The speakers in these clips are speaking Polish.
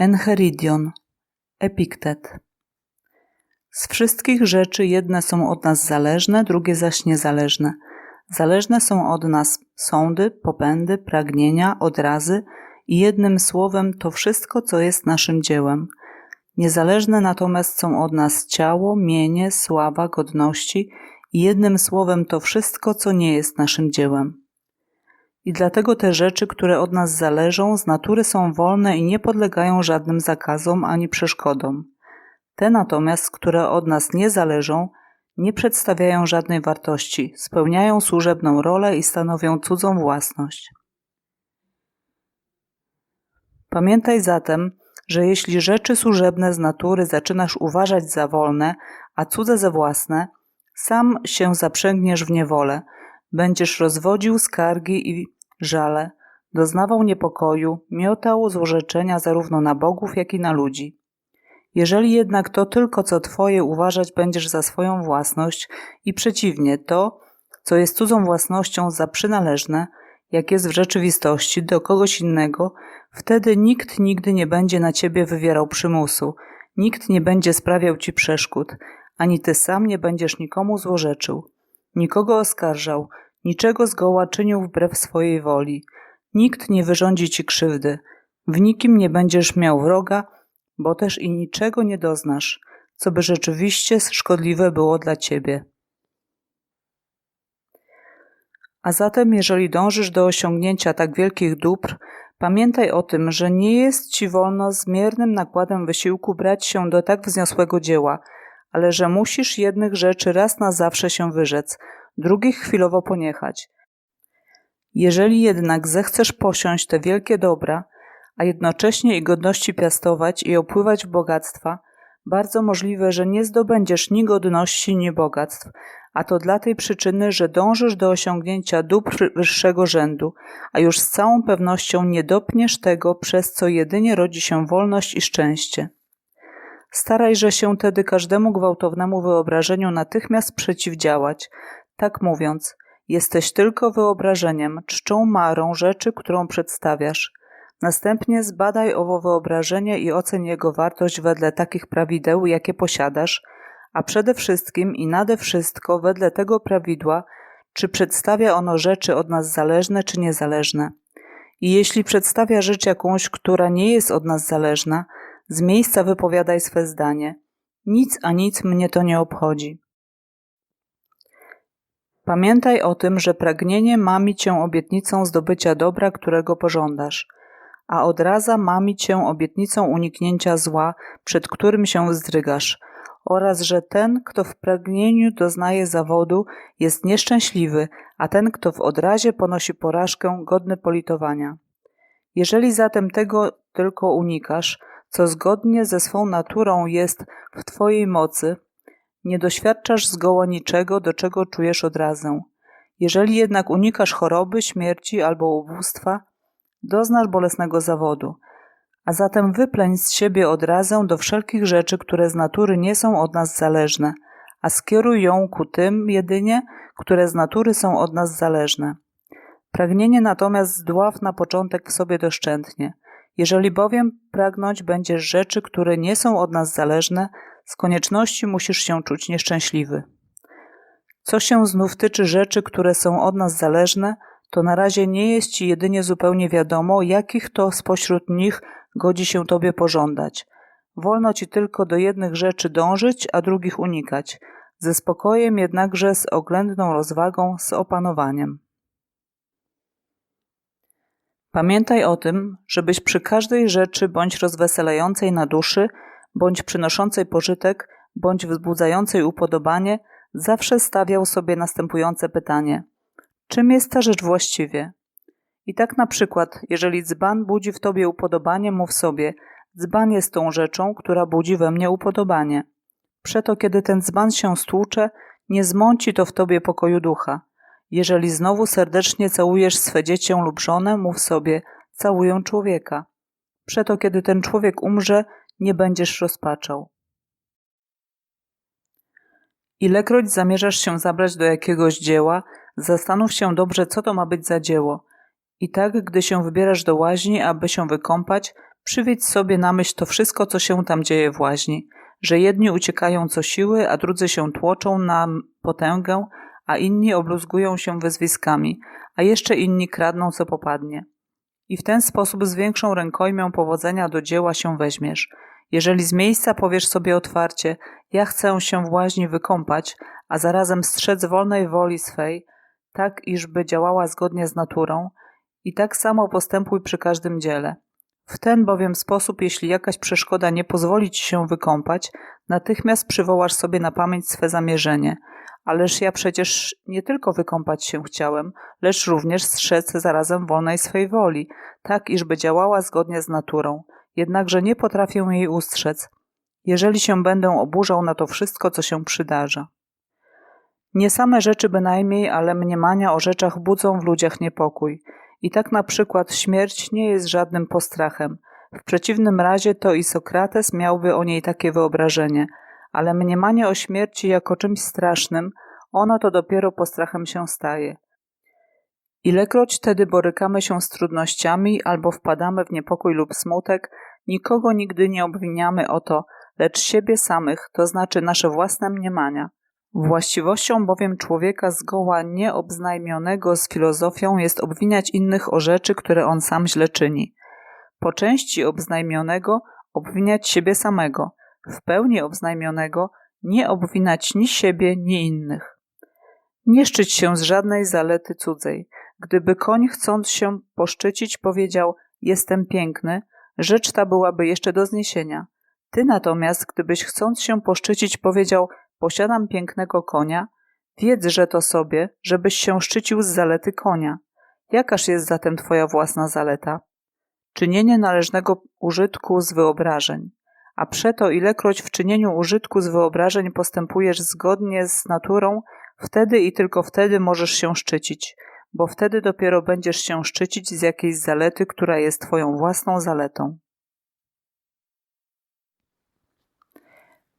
Enchiridion Epiktet Z wszystkich rzeczy jedne są od nas zależne, drugie zaś niezależne. Zależne są od nas sądy, popędy, pragnienia, odrazy i jednym słowem to wszystko, co jest naszym dziełem. Niezależne natomiast są od nas ciało, mienie, sława, godności i jednym słowem to wszystko, co nie jest naszym dziełem. I dlatego te rzeczy, które od nas zależą, z natury są wolne i nie podlegają żadnym zakazom ani przeszkodom. Te natomiast, które od nas nie zależą, nie przedstawiają żadnej wartości, spełniają służebną rolę i stanowią cudzą własność. Pamiętaj zatem, że jeśli rzeczy służebne z natury zaczynasz uważać za wolne, a cudze za własne, sam się zaprzęgniesz w niewolę, będziesz rozwodził skargi i żale, doznawał niepokoju, miotał złorzeczenia zarówno na bogów, jak i na ludzi. Jeżeli jednak to tylko co Twoje uważać będziesz za swoją własność i przeciwnie, to, co jest cudzą własnością za przynależne, jak jest w rzeczywistości, do kogoś innego, wtedy nikt nigdy nie będzie na Ciebie wywierał przymusu, nikt nie będzie sprawiał Ci przeszkód, ani Ty sam nie będziesz nikomu złorzeczył, nikogo oskarżał, niczego zgoła czynił wbrew swojej woli. Nikt nie wyrządzi ci krzywdy, w nikim nie będziesz miał wroga, bo też i niczego nie doznasz, co by rzeczywiście szkodliwe było dla ciebie. A zatem, jeżeli dążysz do osiągnięcia tak wielkich dóbr, pamiętaj o tym, że nie jest ci wolno z miernym nakładem wysiłku brać się do tak wzniosłego dzieła, ale że musisz jednych rzeczy raz na zawsze się wyrzec – drugich chwilowo poniechać. Jeżeli jednak zechcesz posiąść te wielkie dobra, a jednocześnie i godności piastować i opływać w bogactwa, bardzo możliwe, że nie zdobędziesz ni godności, ni bogactw, a to dla tej przyczyny, że dążysz do osiągnięcia dóbr wyższego rzędu, a już z całą pewnością nie dopniesz tego, przez co jedynie rodzi się wolność i szczęście. Starajże się tedy każdemu gwałtownemu wyobrażeniu natychmiast przeciwdziałać, tak mówiąc, jesteś tylko wyobrażeniem, czczą marą rzeczy, którą przedstawiasz. Następnie zbadaj owo wyobrażenie i oceń jego wartość wedle takich prawideł, jakie posiadasz, a przede wszystkim i nade wszystko wedle tego prawidła, czy przedstawia ono rzeczy od nas zależne czy niezależne. I jeśli przedstawia rzecz jakąś, która nie jest od nas zależna, z miejsca wypowiadaj swe zdanie. Nic a nic mnie to nie obchodzi. Pamiętaj o tym, że pragnienie mami cię obietnicą zdobycia dobra, którego pożądasz, a odraza mami cię obietnicą uniknięcia zła, przed którym się wzdrygasz, oraz że ten, kto w pragnieniu doznaje zawodu, jest nieszczęśliwy, a ten, kto w odrazie ponosi porażkę, godny politowania. Jeżeli zatem tego tylko unikasz, co zgodnie ze swą naturą jest w Twojej mocy, nie doświadczasz zgoła niczego, do czego czujesz odrazę. Jeżeli jednak unikasz choroby, śmierci albo ubóstwa, doznasz bolesnego zawodu. A zatem wypleń z siebie odrazę do wszelkich rzeczy, które z natury nie są od nas zależne, a skieruj ją ku tym jedynie, które z natury są od nas zależne. Pragnienie natomiast zdław na początek w sobie doszczętnie. Jeżeli bowiem pragnąć będziesz rzeczy, które nie są od nas zależne, z konieczności musisz się czuć nieszczęśliwy. Co się znów tyczy rzeczy, które są od nas zależne, to na razie nie jest ci jedynie zupełnie wiadomo, jakich to spośród nich godzi się tobie pożądać. Wolno ci tylko do jednych rzeczy dążyć, a drugich unikać, ze spokojem jednakże z oględną rozwagą, z opanowaniem. Pamiętaj o tym, żebyś przy każdej rzeczy bądź rozweselającej na duszy, bądź przynoszącej pożytek, bądź wzbudzającej upodobanie, zawsze stawiał sobie następujące pytanie: czym jest ta rzecz właściwie? I tak na przykład, jeżeli dzban budzi w tobie upodobanie, mów sobie: dzban jest tą rzeczą, która budzi we mnie upodobanie. Przeto, kiedy ten dzban się stłucze, nie zmąci to w tobie pokoju ducha. Jeżeli znowu serdecznie całujesz swe dziecię lub żonę, mów sobie: całuję człowieka. Przeto, kiedy ten człowiek umrze, nie będziesz rozpaczał. Ilekroć zamierzasz się zabrać do jakiegoś dzieła, zastanów się dobrze, co to ma być za dzieło. I tak, gdy się wybierasz do łaźni, aby się wykąpać, Przywiedź sobie na myśl to wszystko, co się tam dzieje w łaźni, że jedni uciekają co siły, a drudzy się tłoczą na potęgę, a inni obluzgują się wyzwiskami, a jeszcze inni kradną co popadnie. I w ten sposób z większą rękojmią powodzenia do dzieła się weźmiesz. Jeżeli z miejsca powiesz sobie otwarcie, ja chcę się w łaźni wykąpać, a zarazem strzec wolnej woli swej, tak iżby działała zgodnie z naturą, i tak samo postępuj przy każdym dziele. W ten bowiem sposób, jeśli jakaś przeszkoda nie pozwoli ci się wykąpać, natychmiast przywołasz sobie na pamięć swe zamierzenie. Ależ ja przecież nie tylko wykąpać się chciałem, lecz również strzec zarazem wolnej swej woli, tak iżby działała zgodnie z naturą. Jednakże nie potrafię jej ustrzec, jeżeli się będę oburzał na to wszystko, co się przydarza. Nie same rzeczy bynajmniej, ale mniemania o rzeczach budzą w ludziach niepokój. I tak na przykład śmierć nie jest żadnym postrachem. W przeciwnym razie to i Sokrates miałby o niej takie wyobrażenie, ale mniemanie o śmierci jako czymś strasznym, ono to dopiero postrachem się staje. Ilekroć wtedy borykamy się z trudnościami albo wpadamy w niepokój lub smutek, nikogo nigdy nie obwiniamy o to, lecz siebie samych, to znaczy nasze własne mniemania. Właściwością bowiem człowieka zgoła nieobznajmionego z filozofią jest obwiniać innych o rzeczy, które on sam źle czyni. Po części obznajmionego obwiniać siebie samego, w pełni obznajmionego nie obwinać ni siebie, ni innych. Nie szczyć się z żadnej zalety cudzej. Gdyby koń chcąc się poszczycić powiedział jestem piękny, rzecz ta byłaby jeszcze do zniesienia. Ty natomiast, gdybyś chcąc się poszczycić powiedział posiadam pięknego konia, wiedz, że to sobie, żebyś się szczycił z zalety konia. Jakaż jest zatem twoja własna zaleta? Czynienie należnego użytku z wyobrażeń. A przeto ilekroć w czynieniu użytku z wyobrażeń postępujesz zgodnie z naturą, wtedy i tylko wtedy możesz się szczycić, bo wtedy dopiero będziesz się szczycić z jakiejś zalety, która jest twoją własną zaletą.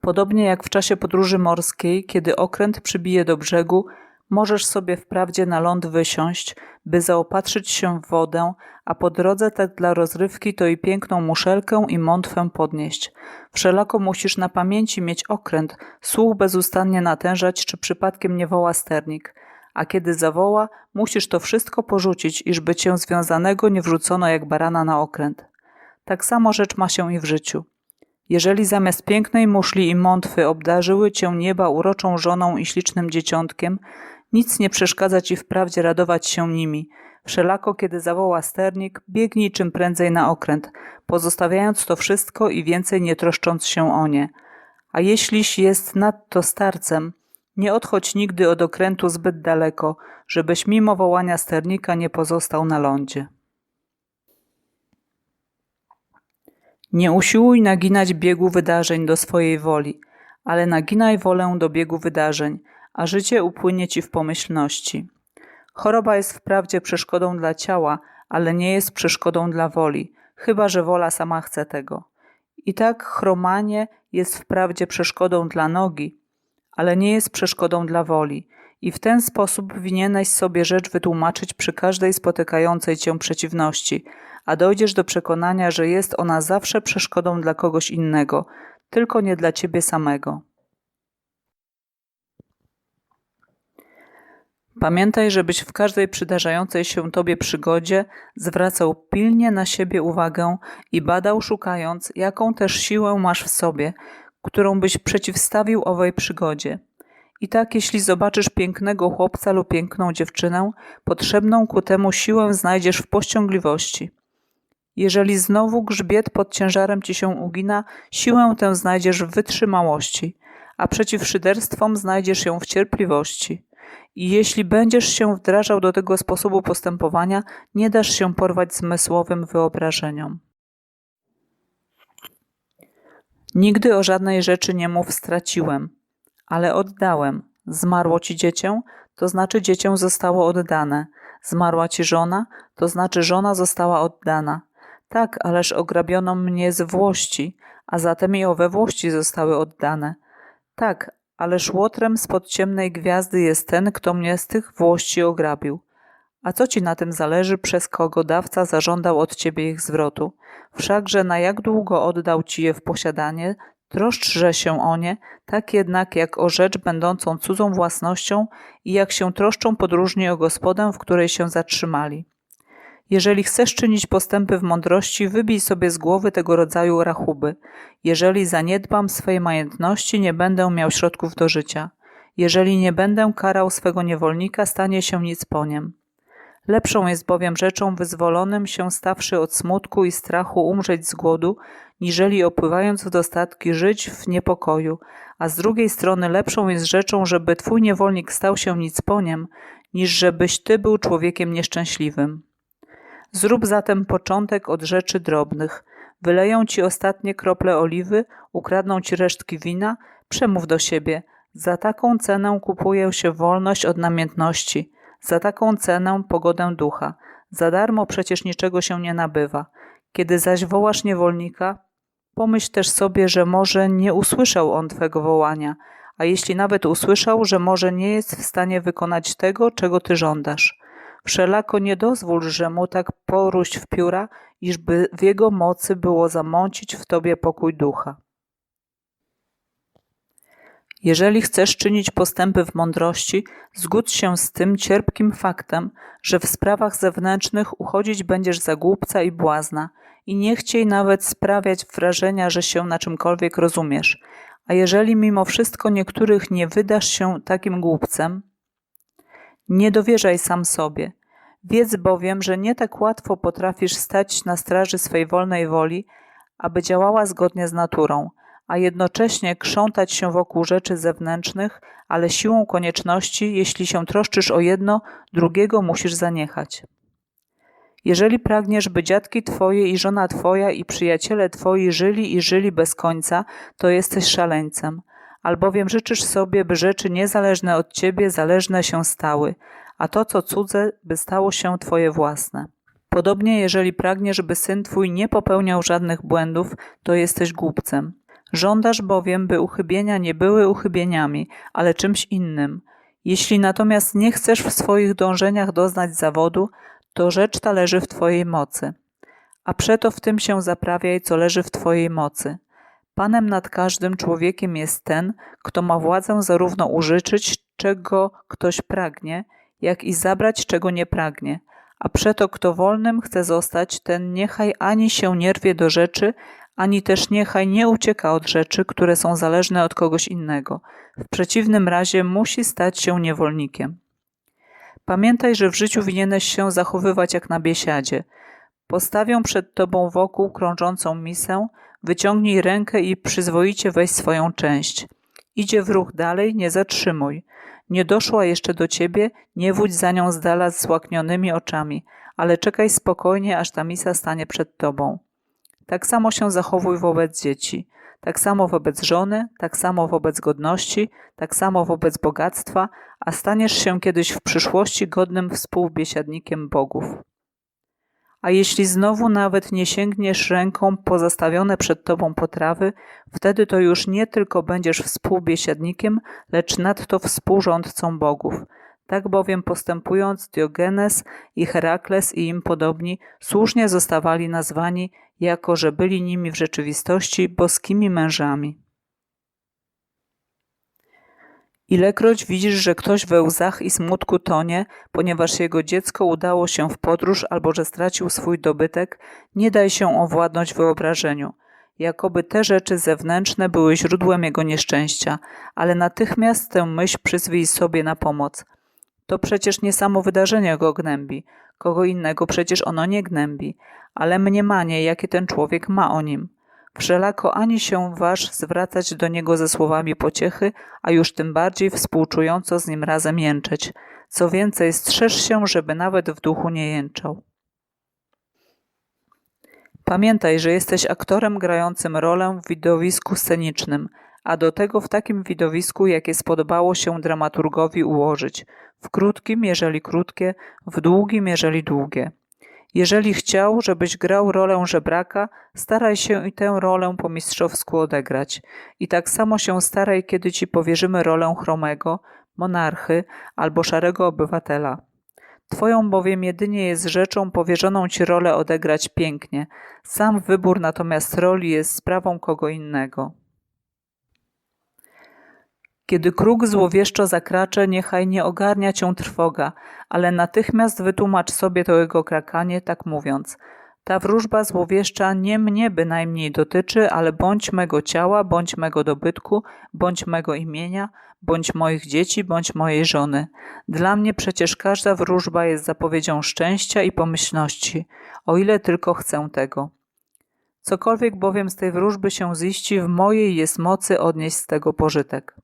Podobnie jak w czasie podróży morskiej, kiedy okręt przybije do brzegu, możesz sobie wprawdzie na ląd wysiąść, by zaopatrzyć się w wodę, a po drodze tak dla rozrywki to i piękną muszelkę i mątwę podnieść. Wszelako musisz na pamięci mieć okręt, słuch bezustannie natężać, czy przypadkiem nie woła sternik. A kiedy zawoła, musisz to wszystko porzucić, iżby cię związanego nie wrzucono jak barana na okręt. Tak samo rzecz ma się i w życiu. Jeżeli zamiast pięknej muszli i mątwy obdarzyły cię nieba uroczą żoną i ślicznym dzieciątkiem, nic nie przeszkadza ci wprawdzie radować się nimi. Wszelako, kiedy zawoła sternik, biegnij czym prędzej na okręt, pozostawiając to wszystko i więcej nie troszcząc się o nie. A jeśliś jest nadto starcem, nie odchodź nigdy od okrętu zbyt daleko, żebyś mimo wołania sternika nie pozostał na lądzie. Nie usiłuj naginać biegu wydarzeń do swojej woli, ale naginaj wolę do biegu wydarzeń, a życie upłynie ci w pomyślności. Choroba jest wprawdzie przeszkodą dla ciała, ale nie jest przeszkodą dla woli, chyba że wola sama chce tego. I tak chromanie jest wprawdzie przeszkodą dla nogi, ale nie jest przeszkodą dla woli. I w ten sposób winieneś sobie rzecz wytłumaczyć przy każdej spotykającej cię przeciwności, a dojdziesz do przekonania, że jest ona zawsze przeszkodą dla kogoś innego, tylko nie dla ciebie samego. Pamiętaj, żebyś w każdej przydarzającej się tobie przygodzie zwracał pilnie na siebie uwagę i badał, szukając, jaką też siłę masz w sobie, którą byś przeciwstawił owej przygodzie. I tak, jeśli zobaczysz pięknego chłopca lub piękną dziewczynę, potrzebną ku temu siłę znajdziesz w pościągliwości. Jeżeli znowu grzbiet pod ciężarem ci się ugina, siłę tę znajdziesz w wytrzymałości, a przeciw szyderstwom znajdziesz ją w cierpliwości. I jeśli będziesz się wdrażał do tego sposobu postępowania, nie dasz się porwać zmysłowym wyobrażeniom. Nigdy o żadnej rzeczy nie mów straciłem, ale oddałem. Zmarło ci dziecię, to znaczy dziecię zostało oddane. Zmarła ci żona, to znaczy żona została oddana. Tak, ależ ograbiono mnie z włości, a zatem i owe włości zostały oddane. Tak, ależ łotrem spod ciemnej gwiazdy jest ten, kto mnie z tych włości ograbił. A co ci na tym zależy, przez kogo dawca zażądał od ciebie ich zwrotu? Wszakże na jak długo oddał ci je w posiadanie, troszczże się o nie, tak jednak jak o rzecz będącą cudzą własnością i jak się troszczą podróżni o gospodę, w której się zatrzymali. Jeżeli chcesz czynić postępy w mądrości, wybij sobie z głowy tego rodzaju rachuby. Jeżeli zaniedbam swej majątności, nie będę miał środków do życia. Jeżeli nie będę karał swego niewolnika, stanie się nic po niem. Lepszą jest bowiem rzeczą wyzwolonym się stawszy od smutku i strachu umrzeć z głodu, niżeli opływając w dostatki żyć w niepokoju, a z drugiej strony lepszą jest rzeczą, żeby twój niewolnik stał się nic po niem, niż żebyś ty był człowiekiem nieszczęśliwym. Zrób zatem początek od rzeczy drobnych. Wyleją ci ostatnie krople oliwy, ukradną ci resztki wina, przemów do siebie. Za taką cenę kupuje się wolność od namiętności, za taką cenę pogodę ducha. Za darmo przecież niczego się nie nabywa. Kiedy zaś wołasz niewolnika, pomyśl też sobie, że może nie usłyszał on twego wołania, a jeśli nawet usłyszał, że może nie jest w stanie wykonać tego, czego ty żądasz. Wszelako nie dozwól, że mu tak poruść w pióra, iżby w jego mocy było zamącić w tobie pokój ducha. Jeżeli chcesz czynić postępy w mądrości, zgódź się z tym cierpkim faktem, że w sprawach zewnętrznych uchodzić będziesz za głupca i błazna i nie chciej nawet sprawiać wrażenia, że się na czymkolwiek rozumiesz. A jeżeli mimo wszystko niektórych nie wydasz się takim głupcem, nie dowierzaj sam sobie. Wiedz bowiem, że nie tak łatwo potrafisz stać na straży swej wolnej woli, aby działała zgodnie z naturą, a jednocześnie krzątać się wokół rzeczy zewnętrznych, ale siłą konieczności, jeśli się troszczysz o jedno, drugiego musisz zaniechać. Jeżeli pragniesz, by dziadki twoje i żona twoja i przyjaciele twoi żyli i żyli bez końca, to jesteś szaleńcem albowiem życzysz sobie, by rzeczy niezależne od ciebie zależne się stały, a to, co cudze, by stało się twoje własne. Podobnie, jeżeli pragniesz, by syn twój nie popełniał żadnych błędów, to jesteś głupcem. Żądasz bowiem, by uchybienia nie były uchybieniami, ale czymś innym. Jeśli natomiast nie chcesz w swoich dążeniach doznać zawodu, to rzecz ta leży w twojej mocy. A przeto w tym się zaprawiaj, co leży w twojej mocy. Panem nad każdym człowiekiem jest ten, kto ma władzę zarówno użyczyć, czego ktoś pragnie, jak i zabrać, czego nie pragnie. A przeto kto wolnym chce zostać, ten niechaj ani się nie rwie do rzeczy, ani też niechaj nie ucieka od rzeczy, które są zależne od kogoś innego. W przeciwnym razie musi stać się niewolnikiem. Pamiętaj, że w życiu winieneś się zachowywać jak na biesiadzie. Postawią przed tobą wokół krążącą misę, Wyciągnij rękę i przyzwoicie weź swoją część. Idzie w ruch dalej, nie zatrzymuj. Nie doszła jeszcze do ciebie, nie wódź za nią z dala z złaknionymi oczami, ale czekaj spokojnie, aż ta misa stanie przed tobą. Tak samo się zachowuj wobec dzieci, tak samo wobec żony, tak samo wobec godności, tak samo wobec bogactwa, a staniesz się kiedyś w przyszłości godnym współbiesiadnikiem bogów. A jeśli znowu nawet nie sięgniesz ręką po zastawione przed tobą potrawy, wtedy to już nie tylko będziesz współbiesiadnikiem, lecz nadto współrządcą bogów. Tak bowiem postępując Diogenes i Herakles i im podobni słusznie zostawali nazwani, jako że byli nimi w rzeczywistości boskimi mężami. Ilekroć widzisz, że ktoś we łzach i smutku tonie, ponieważ jego dziecko udało się w podróż albo że stracił swój dobytek, nie daj się owładnąć wyobrażeniu. Jakoby te rzeczy zewnętrzne były źródłem jego nieszczęścia, ale natychmiast tę myśl przyzwij sobie na pomoc. To przecież nie samo wydarzenie go gnębi, kogo innego przecież ono nie gnębi, ale mniemanie, jakie ten człowiek ma o nim. Wszelako ani się waż zwracać do niego ze słowami pociechy, a już tym bardziej współczująco z nim razem jęczeć. Co więcej, strzeż się, żeby nawet w duchu nie jęczał. Pamiętaj, że jesteś aktorem grającym rolę w widowisku scenicznym, a do tego w takim widowisku, jakie spodobało się dramaturgowi ułożyć, w krótkim, jeżeli krótkie, w długim, jeżeli długie. Jeżeli chciał, żebyś grał rolę żebraka, staraj się i tę rolę po mistrzowsku odegrać. I tak samo się staraj, kiedy ci powierzymy rolę chromego, monarchy albo szarego obywatela. Twoją bowiem jedynie jest rzeczą powierzoną ci rolę odegrać pięknie. Sam wybór natomiast roli jest sprawą kogo innego. Kiedy kruk złowieszczo zakracze, niechaj nie ogarnia cię trwoga, ale natychmiast wytłumacz sobie to jego krakanie, tak mówiąc. Ta wróżba złowieszcza nie mnie bynajmniej dotyczy, ale bądź mego ciała, bądź mego dobytku, bądź mego imienia, bądź moich dzieci, bądź mojej żony. Dla mnie przecież każda wróżba jest zapowiedzią szczęścia i pomyślności, o ile tylko chcę tego. Cokolwiek bowiem z tej wróżby się ziści, w mojej jest mocy odnieść z tego pożytek.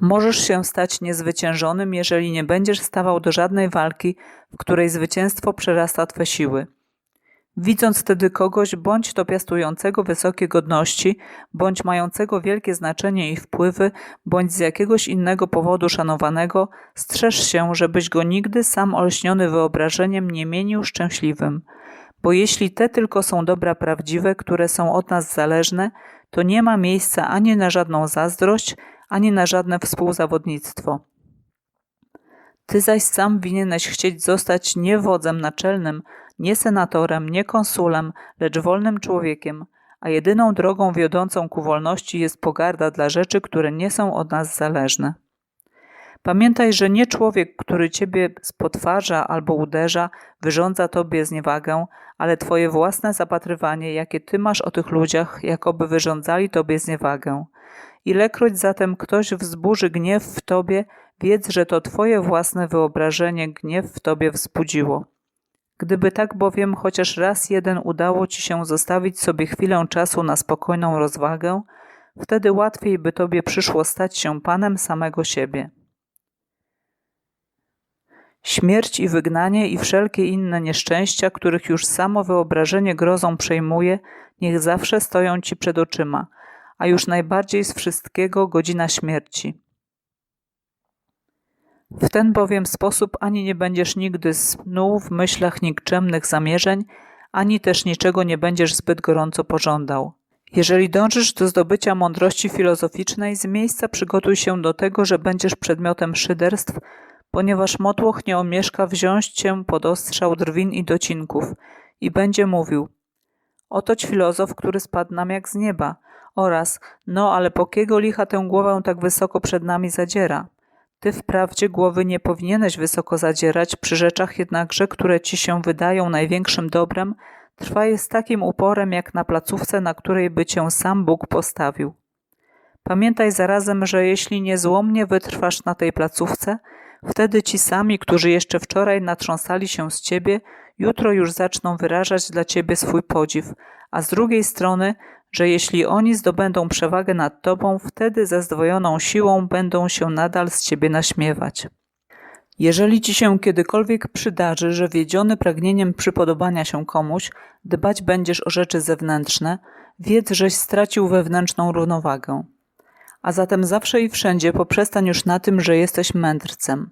Możesz się stać niezwyciężonym, jeżeli nie będziesz stawał do żadnej walki, w której zwycięstwo przerasta twe siły. Widząc wtedy kogoś, bądź to piastującego wysokie godności, bądź mającego wielkie znaczenie i wpływy, bądź z jakiegoś innego powodu szanowanego, strzeż się, żebyś go nigdy sam olśniony wyobrażeniem nie mienił szczęśliwym. Bo jeśli te tylko są dobra prawdziwe, które są od nas zależne, to nie ma miejsca ani na żadną zazdrość, ani na żadne współzawodnictwo. Ty zaś sam winieneś chcieć zostać nie wodzem naczelnym, nie senatorem, nie konsulem, lecz wolnym człowiekiem, a jedyną drogą wiodącą ku wolności jest pogarda dla rzeczy, które nie są od nas zależne. Pamiętaj, że nie człowiek, który ciebie spotwarza albo uderza, wyrządza tobie zniewagę, ale twoje własne zapatrywanie, jakie ty masz o tych ludziach, jakoby wyrządzali tobie zniewagę. Ilekroć zatem ktoś wzburzy gniew w tobie, wiedz, że to twoje własne wyobrażenie gniew w tobie wzbudziło. Gdyby tak bowiem chociaż raz jeden udało ci się zostawić sobie chwilę czasu na spokojną rozwagę, wtedy łatwiej by tobie przyszło stać się panem samego siebie. Śmierć i wygnanie i wszelkie inne nieszczęścia, których już samo wyobrażenie grozą przejmuje, niech zawsze stoją ci przed oczyma – a już najbardziej z wszystkiego godzina śmierci. W ten bowiem sposób ani nie będziesz nigdy snuł w myślach nikczemnych zamierzeń, ani też niczego nie będziesz zbyt gorąco pożądał. Jeżeli dążysz do zdobycia mądrości filozoficznej, z miejsca przygotuj się do tego, że będziesz przedmiotem szyderstw, ponieważ motłoch nie omieszka wziąć cię pod ostrzał drwin i docinków i będzie mówił: Otoć filozof, który spadł nam jak z nieba, oraz no ale po kiego licha tę głowę tak wysoko przed nami zadziera? Ty wprawdzie głowy nie powinieneś wysoko zadzierać, przy rzeczach jednakże, które ci się wydają największym dobrem, trwaj z takim uporem jak na placówce, na której by cię sam Bóg postawił. Pamiętaj zarazem, że jeśli niezłomnie wytrwasz na tej placówce, wtedy ci sami, którzy jeszcze wczoraj natrząsali się z ciebie, jutro już zaczną wyrażać dla ciebie swój podziw, a z drugiej strony że jeśli oni zdobędą przewagę nad tobą, wtedy ze zdwojoną siłą będą się nadal z ciebie naśmiewać. Jeżeli ci się kiedykolwiek przydarzy, że wiedziony pragnieniem przypodobania się komuś, dbać będziesz o rzeczy zewnętrzne, wiedz, żeś stracił wewnętrzną równowagę. A zatem zawsze i wszędzie poprzestań już na tym, że jesteś mędrcem.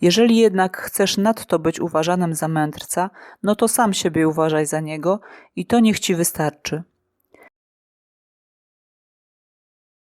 Jeżeli jednak chcesz nadto być uważanym za mędrca, no to sam siebie uważaj za niego i to niech ci wystarczy.